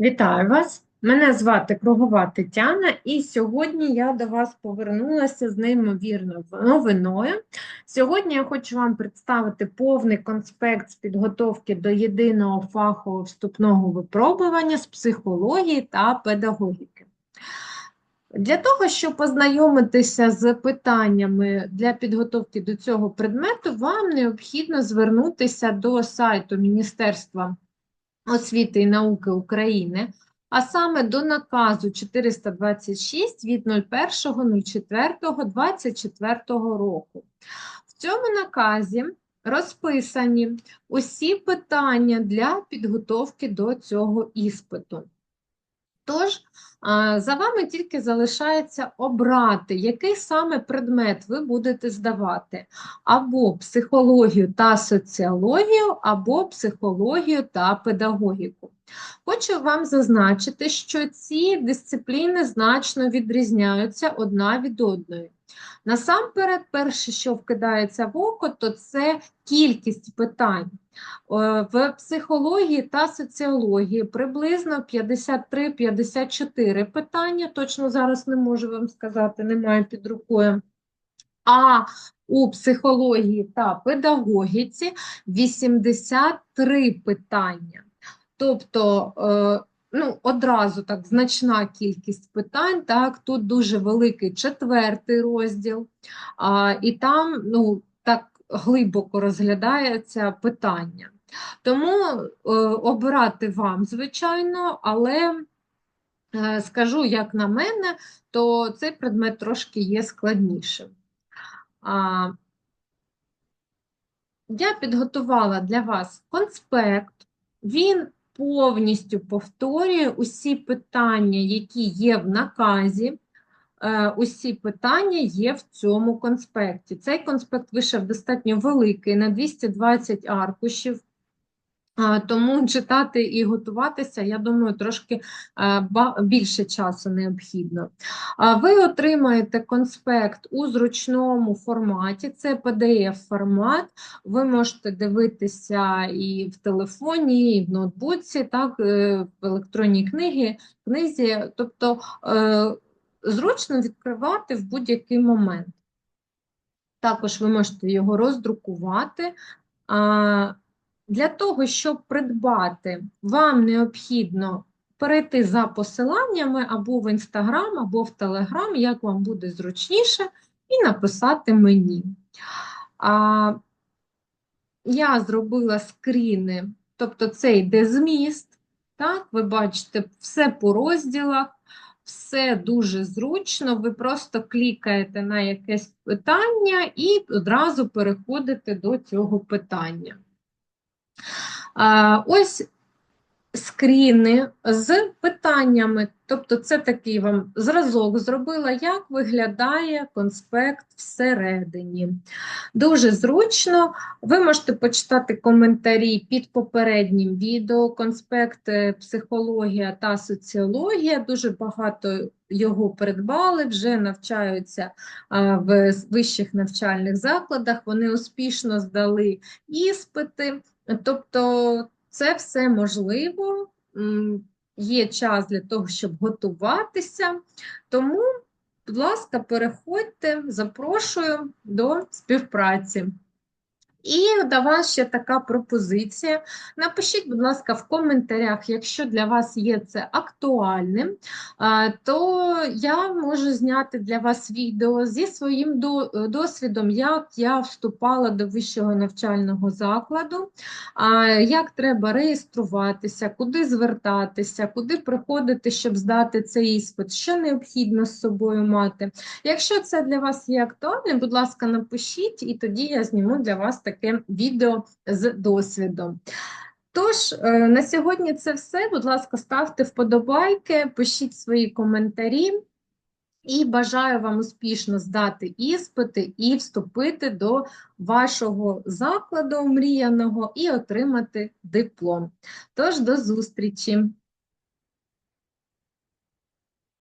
Вітаю вас! Мене звати Кругова Тетяна, і сьогодні я до вас повернулася з неймовірною новиною. Сьогодні я хочу вам представити повний конспект з підготовки до єдиного фахового вступного випробування з психології та педагогіки. Для того, щоб познайомитися з питаннями для підготовки до цього предмету, вам необхідно звернутися до сайту Міністерства освіти і науки України, а саме до наказу 426 від 01.04.24 року. В цьому наказі розписані усі питання для підготовки до цього іспиту. Тож, за вами тільки залишається обрати, який саме предмет ви будете здавати: або психологію та соціологію, або психологію та педагогіку. Хочу вам зазначити, що ці дисципліни значно відрізняються одна від одної. Насамперед, перше, що вкидається в око, то це кількість питань. В психології та соціології приблизно 53-54 питання, точно зараз не можу вам сказати, немає під рукою. А у психології та педагогіці 83 питання. Тобто, е, ну, одразу так значна кількість питань, так, тут дуже великий четвертий розділ, а, і там, ну, так глибоко розглядається питання. Тому е, обирати вам, звичайно, але е, скажу, як на мене, то цей предмет трошки є складнішим. А, я підготувала для вас конспект, він повністю повторює усі питання, які є в наказі. Е, усі питання є в цьому конспекті. Цей конспект вийшов достатньо великий, на 220 аркушів. Тому читати і готуватися, я думаю, трошки е, більше часу необхідно. Ви отримаєте конспект у зручному форматі, це PDF-формат. Ви можете дивитися і в телефоні, і в ноутбуці, так, е, в електронній книгі, книзі, тобто е, зручно відкривати в будь-який момент. Також ви можете його роздрукувати. Для того, щоб придбати, вам необхідно перейти за посиланнями або в Інстаграм, або в Телеграм, як вам буде зручніше, і написати мені. А, Я зробила скріни, тобто це йде зміст. Так, ви бачите, все по розділах, все дуже зручно, ви просто клікаєте на якесь питання і одразу переходите до цього питання. Ось скріни з питаннями, тобто це такий вам зразок зробила, як виглядає конспект всередині. Дуже зручно, ви можете почитати коментарі під попереднім відео, конспект е, психологія та соціологія. Дуже багато його придбали, вже навчаються в вищих навчальних закладах, вони успішно здали іспити. Тобто це все можливо, є час для того, щоб готуватися. Тому, будь ласка, переходьте, запрошую до співпраці. І до вас ще така пропозиція. Напишіть, будь ласка, в коментарях, якщо для вас є це актуальним, то я можу зняти для вас відео зі своїм досвідом, як я вступала до вищого навчального закладу, як треба реєструватися, куди звертатися, куди приходити, щоб здати цей іспит, що необхідно з собою мати. Якщо це для вас є актуальним, будь ласка, напишіть, і тоді я зніму для вас таке таке відео з досвідом. Тож, е, на сьогодні це все. Будь ласка, ставте вподобайки, пишіть свої коментарі. І бажаю вам успішно здати іспити і вступити до вашого закладу мріяного і отримати диплом. Тож, до зустрічі!